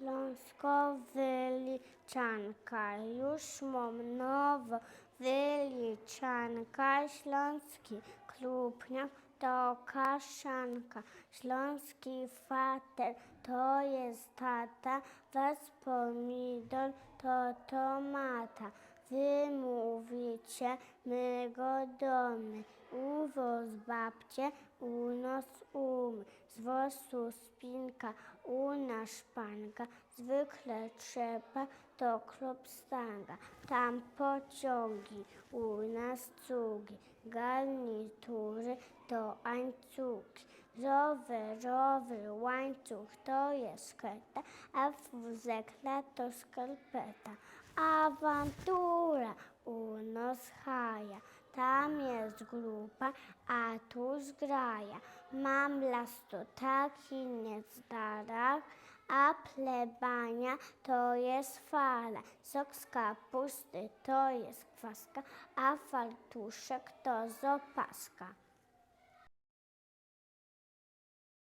Śląsko wyliczanka, już mam nowo wyliczanka. Śląski klubniak to kaszanka. Śląski fater to jest tata, was pomidor to tomata. Wy mówicie, my go domy, u was babcie, u nas umy. Z wosu spinka, u nas szpanka, zwykle trzeba to klub stanga. Tam pociągi, u nas cugi, garnitury to ańcuki. Rowerowy łańcuch to jest kreta, a wózek to skarpeta. Awantura u nos haja, tam jest grupa, a tu zgraja. Mam las to taki niezdarach, a plebania to jest fala. Sok z kapusty to jest kwaska, a fartuszek to z opaska.